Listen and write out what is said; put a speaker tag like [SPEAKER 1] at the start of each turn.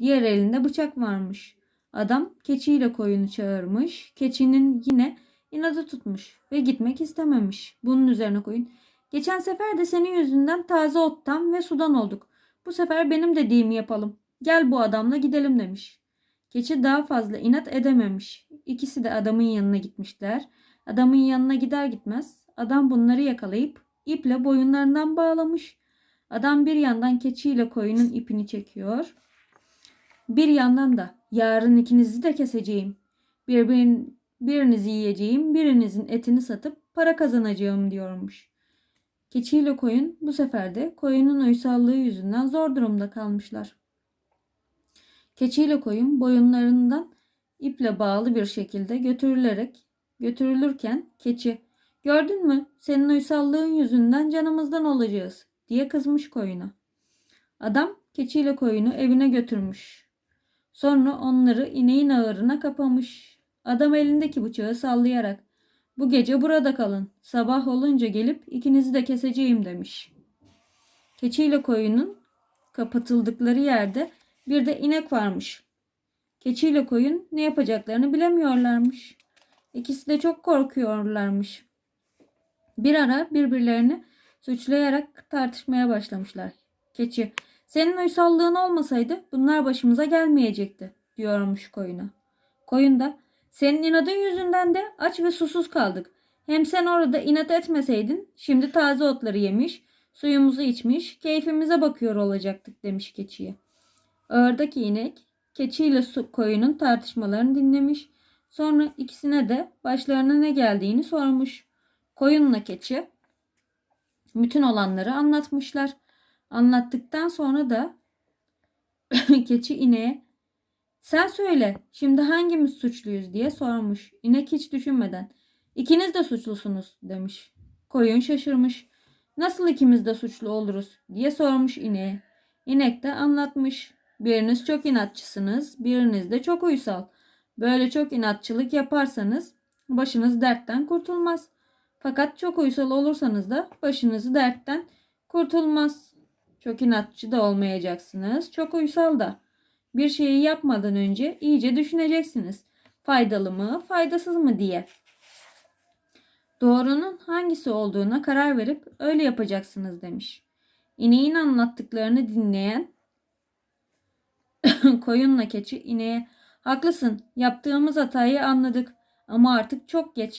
[SPEAKER 1] Diğer elinde bıçak varmış. Adam keçiyle koyunu çağırmış. Keçinin yine inadı tutmuş ve gitmek istememiş. Bunun üzerine koyun. Geçen sefer de senin yüzünden taze ottan ve sudan olduk. Bu sefer benim dediğimi yapalım. Gel bu adamla gidelim demiş. Keçi daha fazla inat edememiş. İkisi de adamın yanına gitmişler. Adamın yanına gider gitmez adam bunları yakalayıp iple boyunlarından bağlamış. Adam bir yandan keçiyle koyunun ipini çekiyor. Bir yandan da yarın ikinizi de keseceğim. Birbirin, birinizi yiyeceğim, birinizin etini satıp para kazanacağım diyormuş. Keçiyle koyun bu sefer de koyunun uysallığı yüzünden zor durumda kalmışlar. Keçiyle koyun boyunlarından iple bağlı bir şekilde götürülerek götürülürken keçi gördün mü senin uysallığın yüzünden canımızdan olacağız diye kızmış koyuna. Adam keçiyle koyunu evine götürmüş. Sonra onları ineğin ağırına kapamış. Adam elindeki bıçağı sallayarak bu gece burada kalın. Sabah olunca gelip ikinizi de keseceğim demiş. Keçiyle koyunun kapatıldıkları yerde bir de inek varmış. Keçiyle koyun ne yapacaklarını bilemiyorlarmış. İkisi de çok korkuyorlarmış. Bir ara birbirlerini suçlayarak tartışmaya başlamışlar. Keçi, senin uysallığın olmasaydı bunlar başımıza gelmeyecekti diyormuş koyuna. Koyun da, senin inadın yüzünden de aç ve susuz kaldık. Hem sen orada inat etmeseydin şimdi taze otları yemiş, suyumuzu içmiş, keyfimize bakıyor olacaktık demiş keçiye. Ağırdaki inek keçiyle su koyunun tartışmalarını dinlemiş. Sonra ikisine de başlarına ne geldiğini sormuş. Koyunla keçi bütün olanları anlatmışlar. Anlattıktan sonra da keçi ineğe sen söyle şimdi hangimiz suçluyuz diye sormuş. İnek hiç düşünmeden ikiniz de suçlusunuz demiş. Koyun şaşırmış. Nasıl ikimiz de suçlu oluruz diye sormuş ineğe. İnek de anlatmış. Biriniz çok inatçısınız, biriniz de çok uysal. Böyle çok inatçılık yaparsanız başınız dertten kurtulmaz. Fakat çok uysal olursanız da başınızı dertten kurtulmaz. Çok inatçı da olmayacaksınız, çok uysal da. Bir şeyi yapmadan önce iyice düşüneceksiniz. Faydalı mı, faydasız mı diye. Doğrunun hangisi olduğuna karar verip öyle yapacaksınız demiş. İneğin anlattıklarını dinleyen koyunla keçi ineğe haklısın yaptığımız hatayı anladık ama artık çok geç